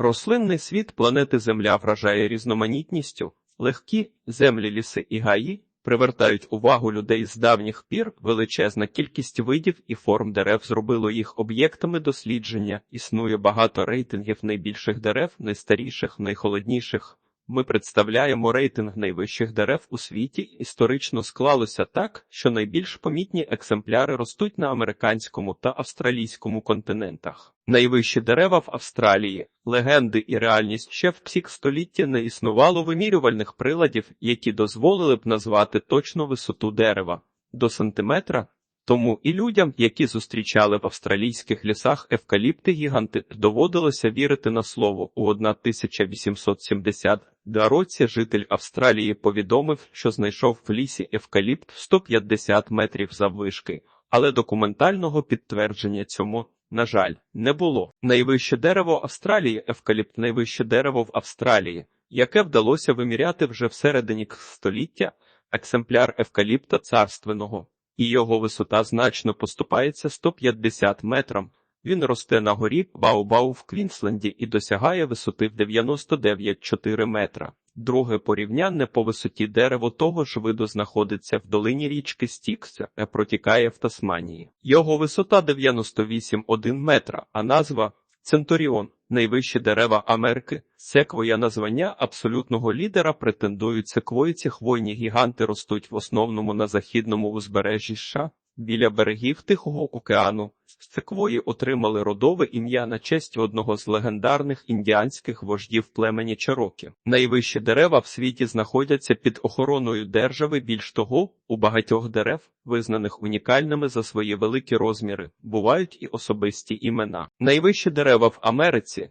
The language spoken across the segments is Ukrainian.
Рослинний світ планети Земля вражає різноманітністю. Легкі землі, ліси і гаї привертають увагу людей з давніх пір. Величезна кількість видів і форм дерев зробило їх об'єктами дослідження. Існує багато рейтингів найбільших дерев, найстаріших, найхолодніших. Ми представляємо рейтинг найвищих дерев у світі. Історично склалося так, що найбільш помітні екземпляри ростуть на американському та австралійському континентах. Найвищі дерева в Австралії, легенди і реальність ще в псік століття не існувало вимірювальних приладів, які дозволили б назвати точну висоту дерева до сантиметра. Тому і людям, які зустрічали в австралійських лісах евкаліпти гіганти, доводилося вірити на слово. У 1870 році житель Австралії повідомив, що знайшов в лісі евкаліпт 150 метрів заввишки, але документального підтвердження цьому, на жаль, не було. Найвище дерево Австралії евкаліпт найвище дерево в Австралії, яке вдалося виміряти вже всередині століття, екземпляр евкаліпта царственного і його висота значно поступається 150 метрам. Він росте на горі Баубау в Квінсленді і досягає висоти в 99,4 метра. Друге порівнянне по висоті дерево того ж виду знаходиться в долині річки Стікс, яка протікає в Тасманії. Його висота 98,1 метра, а назва Центуріон. Найвищі дерева Америки, секвоя названня абсолютного лідера претендують секвої ці хвойні гіганти ростуть в основному на західному узбережжі США, біля берегів Тихого океану. Секвої отримали родове ім'я на честь одного з легендарних індіанських вождів племені Чарокі. Найвищі дерева в світі знаходяться під охороною держави. Більш того, у багатьох дерев, визнаних унікальними за свої великі розміри, бувають і особисті імена. Найвищі дерева в Америці.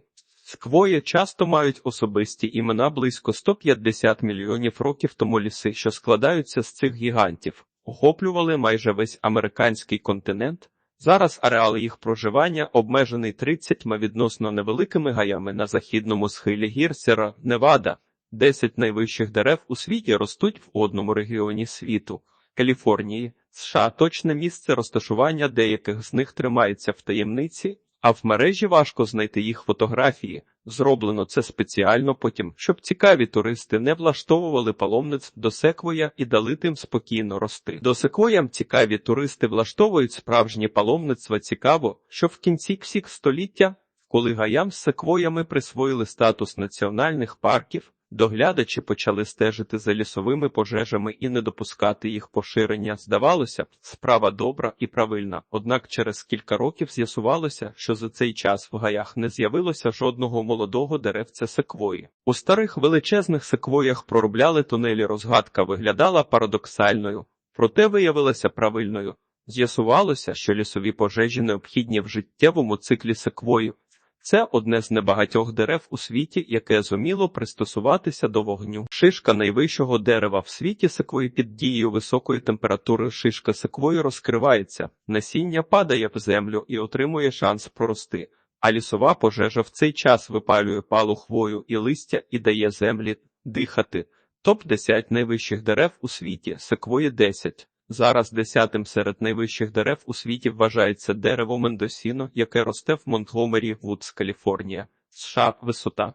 Сквої часто мають особисті імена близько 150 мільйонів років тому ліси, що складаються з цих гігантів, охоплювали майже весь американський континент. Зараз ареал їх проживання обмежений 30 відносно невеликими гаями на західному схилі гір Сєра Невада. 10 найвищих дерев у світі ростуть в одному регіоні світу Каліфорнії, США. Точне місце розташування деяких з них тримається в таємниці, а в мережі важко знайти їх фотографії. Зроблено це спеціально потім, щоб цікаві туристи не влаштовували паломниць до секвоя і дали тим спокійно рости. До секвоям цікаві туристи влаштовують справжні паломництва цікаво, що в кінці всіх століття, коли гаям з секвоями присвоїли статус національних парків, доглядачі почали стежити за лісовими пожежами і не допускати їх поширення. Здавалося справа добра і правильна. Однак через кілька років з'ясувалося, що за цей час в гаях не з'явилося жодного молодого деревця секвої. У старих величезних секвоях проробляли тунелі. Розгадка виглядала парадоксальною, проте виявилася правильною. З'ясувалося, що лісові пожежі необхідні в життєвому циклі секвою. Це одне з небагатьох дерев у світі, яке зуміло пристосуватися до вогню. Шишка найвищого дерева в світі секвої під дією високої температури шишка секвої розкривається, насіння падає в землю і отримує шанс прорости. А лісова пожежа в цей час випалює палу хвою і листя і дає землі дихати. Топ 10 найвищих дерев у світі секвої 10. Зараз десятим серед найвищих дерев у світі вважається дерево Мендосіно, яке росте в Монтгомері, Вудс, Каліфорнія. США висота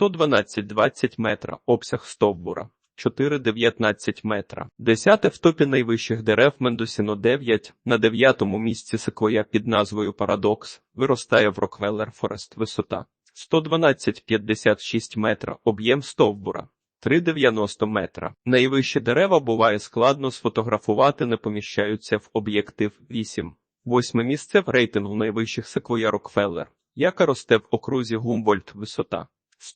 112-20 метра, обсяг стовбура 4-19 метра. Десяте в топі найвищих дерев Мендосіно 9, на дев'ятому місці секвоя під назвою Парадокс, виростає в Роквеллер Форест висота 112-56 метра, об'єм стовбура 3,90 метра. Найвищі дерева буває складно сфотографувати, не поміщаються в об'єктив 8. Восьме місце в рейтингу найвищих секвоя Рокфеллер, яка росте в окрузі Гумбольд висота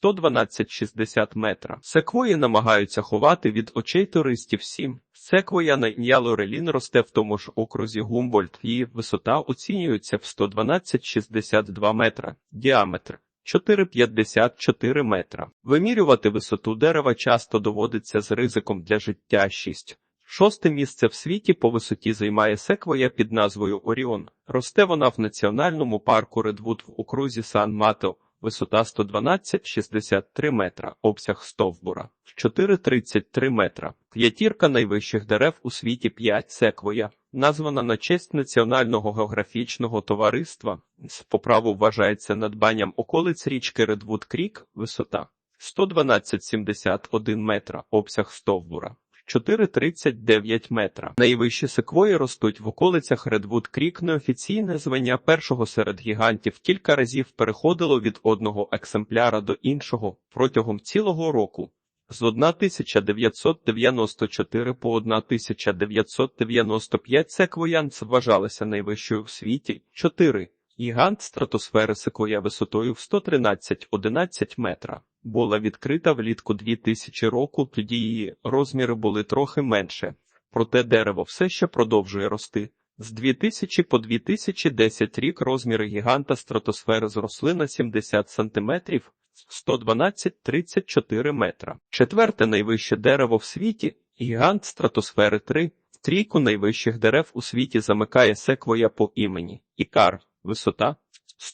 112,60 метра. Секвої намагаються ховати від очей туристів 7. Секвоя на ім'я росте в тому ж окрузі Гумбольд, її висота оцінюється в 112,62 метра. Діаметр 4,54 метра. Вимірювати висоту дерева часто доводиться з ризиком для життя 6. Шосте місце в світі по висоті займає секвоя під назвою Оріон. Росте вона в національному парку Редвуд в окрузі Сан-Мато. Висота 112,63 метра, обсяг стовбура 4,33 метра. П'ятірка найвищих дерев у світі 5 секвоя. Названа на честь Національного географічного товариства. З поправу вважається надбанням околиць річки Редвуд Крік, висота 112,71 метра, обсяг стовбура. 4,39 метра. Найвищі секвої ростуть в околицях Редвуд Крік. Неофіційне звання першого серед гігантів кілька разів переходило від одного екземпляра до іншого протягом цілого року. З 1994 по 1995 секвоянц вважалася найвищою в світі. 4. Гігант стратосфери секвоя висотою в 113-11 метра. Була відкрита влітку 2000 року, тоді її розміри були трохи менше. Проте дерево все ще продовжує рости. З 2000 по 2010 рік розміри гіганта стратосфери зросли на 70 сантиметрів, 112-34 метра. Четверте найвище дерево в світі – гігант стратосфери 3. Трійку найвищих дерев у світі замикає секвоя по імені. Ікар. Висота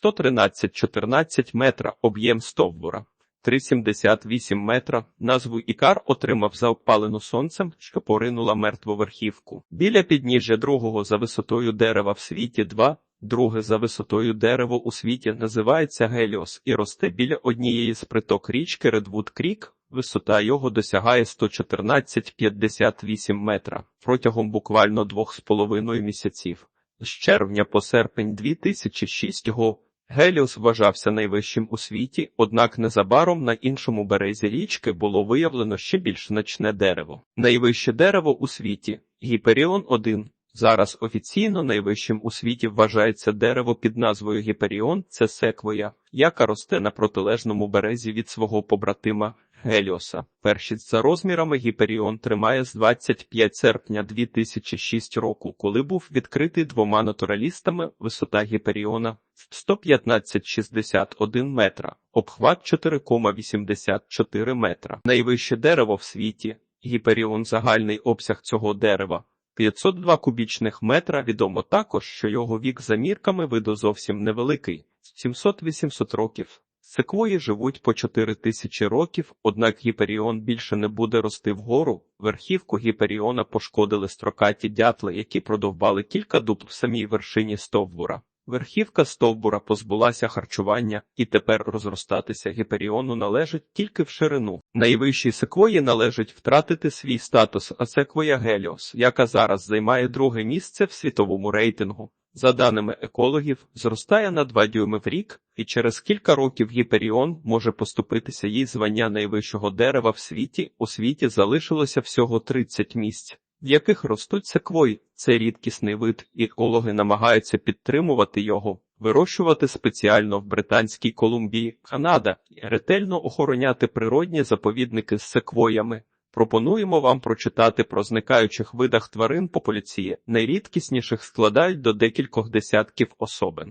113-14 метра, об'єм стовбура. 3,78 метра. Назву Ікар отримав за опалену сонцем, що поринула мертву верхівку. Біля підніжжя другого за висотою дерева в світі 2, друге за висотою дерево у світі називається Геліос і росте біля однієї з приток річки Редвуд Крік. Висота його досягає 114,58 метра протягом буквально двох з половиною місяців. З червня по серпень 2006 го Геліос вважався найвищим у світі, однак незабаром на іншому березі річки було виявлено ще більш значне дерево. Найвище дерево у світі Гіперіон 1 Зараз офіційно найвищим у світі вважається дерево під назвою Гіперіон, це секвоя, яка росте на протилежному березі від свого побратима Геліоса. Першість за розмірами Гіперіон тримає з 25 серпня 2006 року, коли був відкритий двома натуралістами висота Гіперіона 115,61 метра, обхват 4,84 метра. Найвище дерево в світі. Гіперіон загальний обсяг цього дерева 502 кубічних метра. Відомо також, що його вік за мірками виду зовсім невеликий 700-800 років. Секвої живуть по 4 тисячі років, однак гіперіон більше не буде рости вгору. Верхівку гіперіона пошкодили строкаті дятли, які продовбали кілька дуб в самій вершині стовбура. Верхівка стовбура позбулася харчування, і тепер розростатися гіперіону належить тільки в ширину. Найвищій секвої належить втратити свій статус, а секвоя Геліос, яка зараз займає друге місце в світовому рейтингу. За даними екологів, зростає на 2 дюйми в рік, і через кілька років гіперіон може поступитися їй звання найвищого дерева в світі. У світі залишилося всього 30 місць в яких ростуть секвої. Це рідкісний вид, і екологи намагаються підтримувати його, вирощувати спеціально в Британській Колумбії, Канада і ретельно охороняти природні заповідники з секвоями. Пропонуємо вам прочитати про зникаючих видах тварин популяції. Найрідкісніших складають до декількох десятків особин.